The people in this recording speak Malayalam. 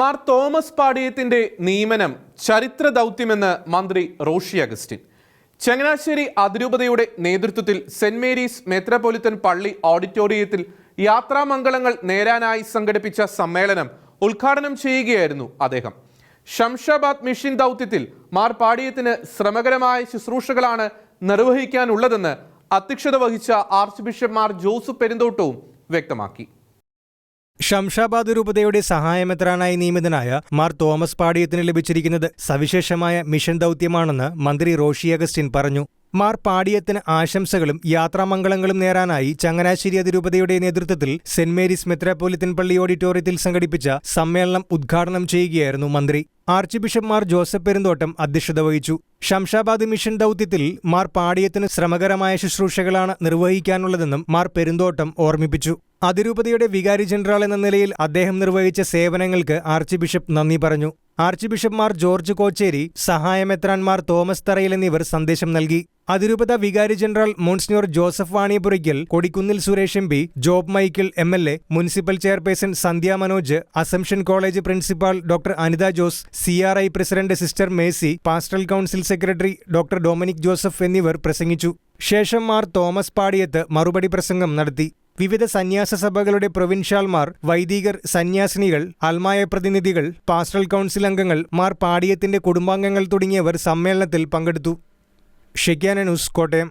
മാർ തോമസ് പാടിയത്തിന്റെ നിയമനം ചരിത്ര ദൗത്യമെന്ന് മന്ത്രി റോഷി അഗസ്റ്റിൻ. ചങ്ങനാശ്ശേരി അതിരൂപതയുടെ നേതൃത്വത്തിൽ സെന്റ് മേരീസ് മെത്രാപൊലിത്തൻ പള്ളി ഓഡിറ്റോറിയത്തിൽ യാത്രാമംഗളങ്ങൾ നേരാനായി സംഘടിപ്പിച്ച സമ്മേളനം ഉദ്ഘാടനം ചെയ്യുകയായിരുന്നു അദ്ദേഹം. ഷംഷാബാദ് മിഷൻ ദൗത്യത്തിൽ മാർ പാടിയത്തിന് ശ്രമകരമായ ശുശ്രൂഷകളാണ് നിർവഹിക്കാനുള്ളതെന്ന് അധ്യക്ഷത വഹിച്ച ആർച്ച് ബിഷപ്പ് മാർ ജോസഫ് പെരുന്തോട്ടവും വ്യക്തമാക്കി. ഷംഷാബാദ് രൂപതയുടെ സഹായമെത്രാനായി നിയമിതനായ മാർ തോമസ് പാടിയത്തിന് ലഭിച്ചിരിക്കുന്നത് സവിശേഷമായ മിഷൻ ദൗത്യമാണെന്ന് മന്ത്രി റോഷി അഗസ്റ്റിൻ പറഞ്ഞു. മാർ പാടിയത്തിന് ആശംസകളും യാത്രാമംഗളങ്ങളും നേരാനായി ചങ്ങനാശ്ശേരി അതിരൂപതയുടെ നേതൃത്വത്തിൽ സെന്റ് മേരീസ് മെത്രാപ്പോലിത്തൻ പള്ളി ഓഡിറ്റോറിയത്തിൽ സംഘടിപ്പിച്ച സമ്മേളനം ഉദ്ഘാടനം ചെയ്യുകയായിരുന്നു മന്ത്രി. Archbishop Mar Joseph Perumthottam അധ്യക്ഷത വഹിച്ചു. ഷംഷാബാദ് മിഷൻ ദൗത്യത്തിൽ മാർ പാടിയത്തിന് ശ്രമകരമായ ശുശ്രൂഷകളാണ് നിർവഹിക്കാനുള്ളതെന്നും മാർ പെരുന്തോട്ടം ഓർമ്മിപ്പിച്ചു. അതിരൂപതയുടെ വികാരി ജനറൽ എന്ന നിലയിൽ അദ്ദേഹം നിർവഹിച്ച സേവനങ്ങൾക്ക് ആർച്ച് ബിഷപ്പ് നന്ദി പറഞ്ഞു. ആർച്ച് ബിഷപ്പ്മാർ ജോർജ് കോച്ചേരി സഹായമെത്രാൻമാർ തോമസ് തറയിൽ എന്നിവർ സന്ദേശം നൽകി. അതിരൂപത വികാരി general monsignor Joseph Vaniyapurakkal Kodikunnil Suresh M P Job Michael M L A municipal chairperson Sandhya Manoj assumption college principal doctor Anitha Jose C R I president sister Maisy pastoral council secretary doctor Dominic Joseph എന്നിവർ പ്രസംഗിച്ചു. ശേഷം മാർ തോമസ് പാടിയത്ത് മറുപടി പ്രസംഗം നടത്തി. വിവിധ സന്യാസ സഭകളുടെ പ്രൊവിൻഷ്യാൽമാർ വൈദികർ സന്യാസിനികൾ അൽമായ പ്രതിനിധികൾ പാസ്റ്റൽ കൗൺസിൽ അംഗങ്ങൾ മാർ പാടിയത്തിന്റെ കുടുംബാംഗങ്ങൾ തുടങ്ങിയവർ സമ്മേളനത്തിൽ പങ്കെടുത്തു. Shekinah news Kottayam.